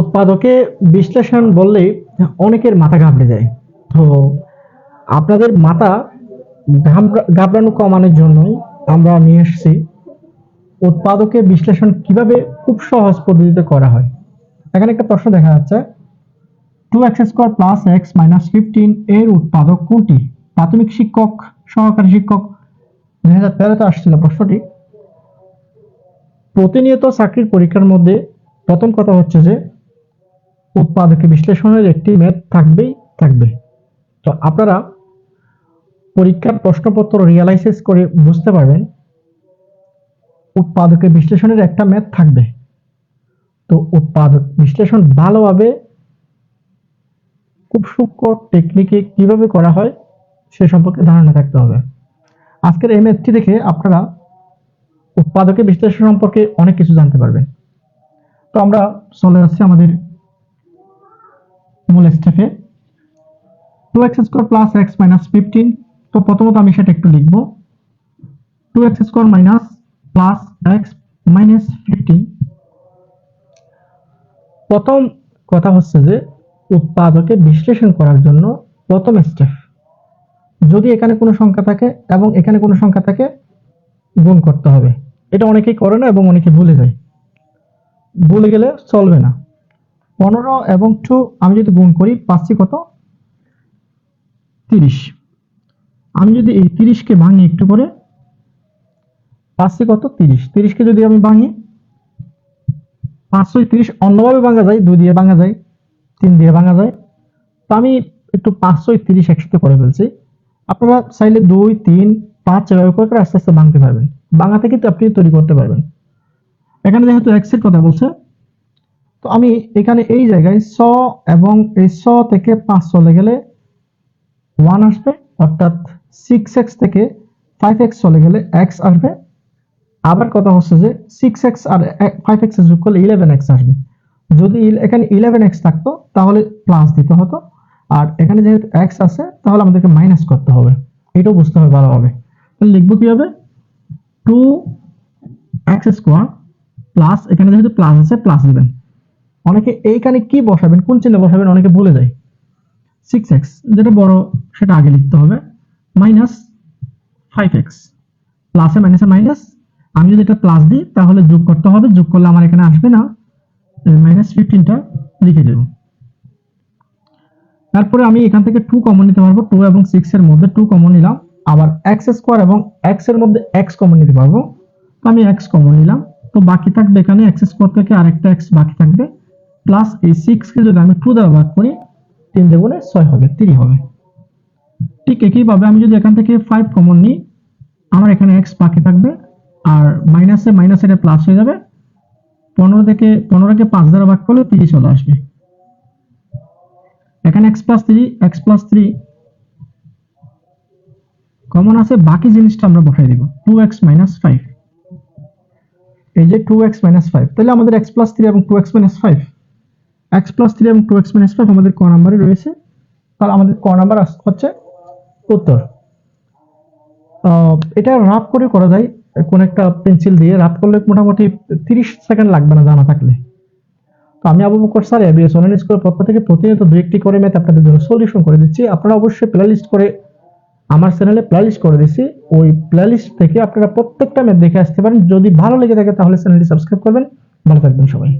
উৎপাদকে বিশ্লেষণ বললে অনেকের মাথা ঘাবড়ে যায়। তো আপনাদের মাথা ঘাবড়ানো কমানোর জন্যই আমরা নিয়ে এসেছি। উৎপাদকে বিশ্লেষণ কীভাবে খুব সহজ পদ্ধতিতে করা হয়? এখানে একটা প্রশ্ন দেখা যাচ্ছে। Two x square plus x minus fifteen এর উৎপাদক কোনটি? প্রাথমিক শিক্ষক, সহকারী শিক্ষক, দুই হাজার তেরোতে আসছিল প্রশ্নটি। প্রতিনিয়ত চাকরির পরীক্ষার মধ্যে প্রথম কথা হচ্ছে যে উৎপাদকে বিশ্লেষণের একটি ম্যাথ থাকবেই থাকবে তো আপনারা পরীক্ষার প্রশ্নপত্র রিয়ালাইসিস করে বুঝতে পারবেন, উৎপাদক বিশ্লেষণের একটা ম্যাথ থাকবে। তো উৎপাদক বিশ্লেষণ ভালোভাবে খুব সূক্ষ্ম টেকনিকে কীভাবে করা হয়, সে সম্পর্কে ধারণা থাকতে হবে। আজকের এই ম্যাথটি দেখে আপনারা উৎপাদকের বিশ্লেষণ সম্পর্কে অনেক কিছু জানতে পারবেন। তো আমরা চলে যাচ্ছি আমাদের মূল স্টেপে two x square plus x minus fifteen তো প্রথমত আমি সেটা একটু লিখব। Two x square minus plus x minus fifteen প্রথম কথা হচ্ছে যে, উৎপাদকে বিশ্লেষণ করার জন্য প্রথম স্টেপ যদি এখানে কোনো সংখ্যা থাকে এবং এখানে কোনো সংখ্যা থাকে, গুণ করতে হবে। এটা অনেকেই করে না এবং অনেকে ভুলে যায়। ভুলে গেলে চলবে না। পনেরো এবং টু আমি যদি গুণ করি, পাচ্ছি কত? তিরিশ। আমি যদি এই তিরিশকে ভাঙি একটু করে, পাচ্ছি কত? তিরিশ। তিরিশকে যদি আমি ভাঙি, পাঁচশো তিরিশ অন্যভাবে ভাঙা যায়, দুই দিয়ে ভাঙা যায়, তিন দিয়ে ভাঙা যায়। তো আমি একটু পাঁচশো তিরিশ একসাথে করে ফেলছি। আপনারা চাইলে দুই, তিন, পাঁচ এভাবে করে করে আস্তে আস্তে ভাঙতে পারবেন। ভাঙা থেকে তো আপনি তৈরি করতে পারবেন। এখানে যেহেতু এক্সের কথা বলছে আমি এখানে এই জায়গায় স এবং এই স থেকে পাঁচ চলে গেলে ওয়ান আসবে, অর্থাৎ সিক্স এক্স থেকে ফাইভ এক্স চলে গেলে এক্স আসবে। আবার কথা হচ্ছে যে সিক্স এক্স আর ফাইভ এক্স যোগ করলে ইলেভেন এক্স আসবে। যদি এখানে ইলেভেন এক্স থাকতো, তাহলে প্লাস দিতে হতো। আর এখানে যেহেতু এক্স আছে, তাহলে আমাদেরকে মাইনাস করতে হবে। এটাও বুঝতে হবে ভালোভাবে। তাহলে লিখব কি হবে টু এক্স স্কোয়ার প্লাস এখানে যেহেতু প্লাস আছে প্লাস দিবেন। অনেকে এইখানে কি বসাবেন, কোন চিহ্ন বসাবেন অনেকে ভুলে যায়। সিক্স এক্স যেটা বড় সেটা আগে লিখতে হবে মাইনাস ফাইভ এক্স প্লাসে মাইনাসে মাইনাস আমি যদি এটা প্লাস দিই, তাহলে যোগ করতে হবে, যোগ করলে আমার এখানে আসবে না মাইনাস ফিফটিনটা লিখে দেব। তারপরে আমি এখান থেকে টু কমন নিতে পারব টু এবং সিক্স এর মধ্যে টু কমন নিলাম, আবার এক্স স্কোয়ার এবং এক্সের মধ্যে এক্স কমন নিতে পারব। তো আমি এক্স কমন নিলাম, তো বাকি থাকবে এখানে এক্স স্কোয়ার থেকে আরেকটা এক্স বাকি থাকবে। প্লাস এই সিক্স কে যদি আমি টু দ্বারা ভাগ করি, তিন দেগুণে ছয় হবে তিরি হবে। ঠিক একইভাবে আমি যদি এখান থেকে ফাইভ কমন নিই, আমার এখানে এক্স বাকি থাকবে, আর মাইনাসে মাইনাস এটা প্লাস হয়ে যাবে। পনেরো থেকে পনেরোকে পাঁচ দ্বারা ভাগ করলে তিরিশ চলে আসবে। এখানে x plus three x plus three common আছে, বাকি জিনিসটা আমরা বসাই দিব টু এক্স মাইনাস ফাইভ এই যে টু এক্স মাইনাস ফাইভ তাহলে আমাদের এক্স প্লাস থ্রি এবং two x minus five x plus three এবং টু এক্স মাইনাস ফাইভ আমাদের ক নাম্বারে রয়েছে। তাহলে আমাদের ক নাম্বার হচ্ছে উত্তর। এটা রাফ করে করা যায়, কোন একটা পেন্সিল দিয়ে। রাফ করলে মোটামুটি তিরিশ সেকেন্ড লাগবে না জানা থাকলে। তো আমি Abu Bakr sir ABS online স্কুলের পক্ষ থেকে প্রতিনিয়ত দু একটি করে ম্যাথ আপনাদের জন্য সলিউশন করে দিচ্ছি। আপনারা অবশ্যই প্লেলিস্ট করে আমার চ্যানেলে প্লেলিস্ট করে দিচ্ছি। ওই প্লেলিস্ট থেকে আপনারা প্রত্যেকটা ম্যাথ দেখে আসতে পারেন। যদি ভালো লেগে থাকে তাহলে চ্যানেলটি সাবস্ক্রাইব করবেন। ভালো থাকবেন সবাই।